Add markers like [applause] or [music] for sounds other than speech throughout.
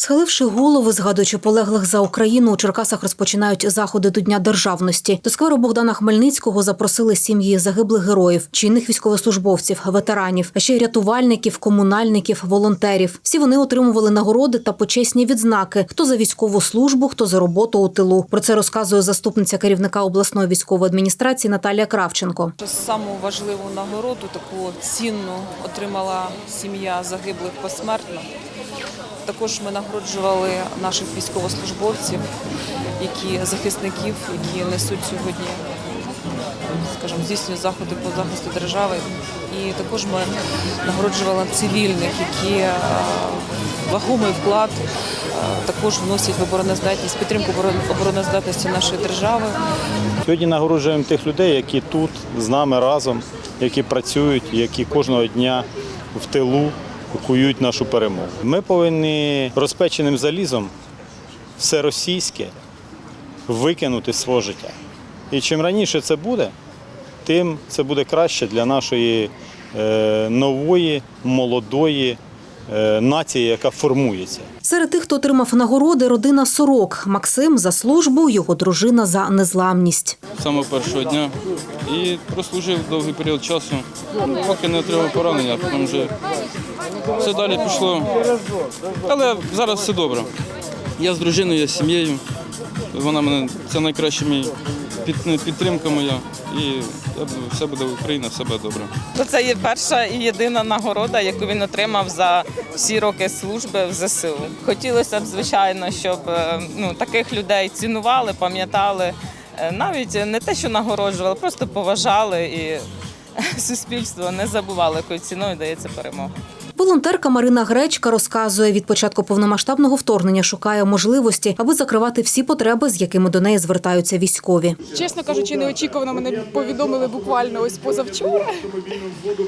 Схиливши голови, згадуючи полеглих за Україну, у Черкасах розпочинають заходи до Дня державності. До скверу Богдана Хмельницького запросили сім'ї загиблих героїв, чинних військовослужбовців, ветеранів, а ще й рятувальників, комунальників, волонтерів. Всі вони отримували нагороди та почесні відзнаки: хто за військову службу, хто за роботу у тилу. Про це розказує заступниця керівника обласної військової адміністрації Наталія Кравченко. Саму важливу нагороду, таку цінну, отримала сім'я загиблих посмертно. Також ми нагороджували наших військовослужбовців, які захисників, які несуть сьогодні, скажімо, здійснюють заходи по захисту держави. І також ми нагороджували цивільних, які е, вагомий вклад е, також вносять в обороноздатність, підтримку обороноздатності нашої держави. Сьогодні нагороджуємо тих людей, які тут з нами разом, які працюють, які кожного дня в тилу кують нашу перемогу. Ми повинні розпеченим залізом все російське викинути з свого життя. І чим раніше це буде, тим це буде краще для нашої е, нової, молодої нації, яка формується. Серед тих, хто отримав нагороди, родина Сорок. Максим за службу, його дружина за незламність. з самого першого дня і прослужив довгий період часу, поки не отримав поранення, потім вже все далі пішло. Але зараз все добре. Я з дружиною, я з сім'єю. Вона мене це найкраща мій підтримка моя. І все буде Україна, все буде добре. Ну, Це є перша і єдина нагорода, яку він отримав за всі роки служби в ЗСУ. Хотілося б, звичайно, щоб е, ну, таких людей цінували, пам'ятали, Е, навіть не те, що нагороджували, просто поважали і [laughs] суспільство не забувало, якою ціною дається перемога. Волонтерка Марина Гречка розказує, від початку повномасштабного вторгнення шукає можливості, аби закривати всі потреби, з якими до неї звертаються військові. Чесно кажучи, неочікувано мене повідомили буквально ось позавчора,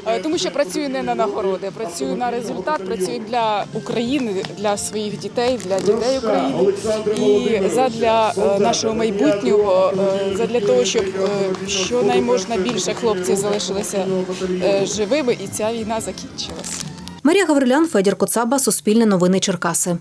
Е, тому що працюю не на нагороди, працюю на результат, працюю для України, для своїх дітей, для дітей України і задля е, нашого майбутнього, е, задля того, щоб щонайможна більше хлопців залишилися е, живими, і ця війна закінчилась. Марія Гаврилян, Федір Коцаба, Суспільне новини Черкаси.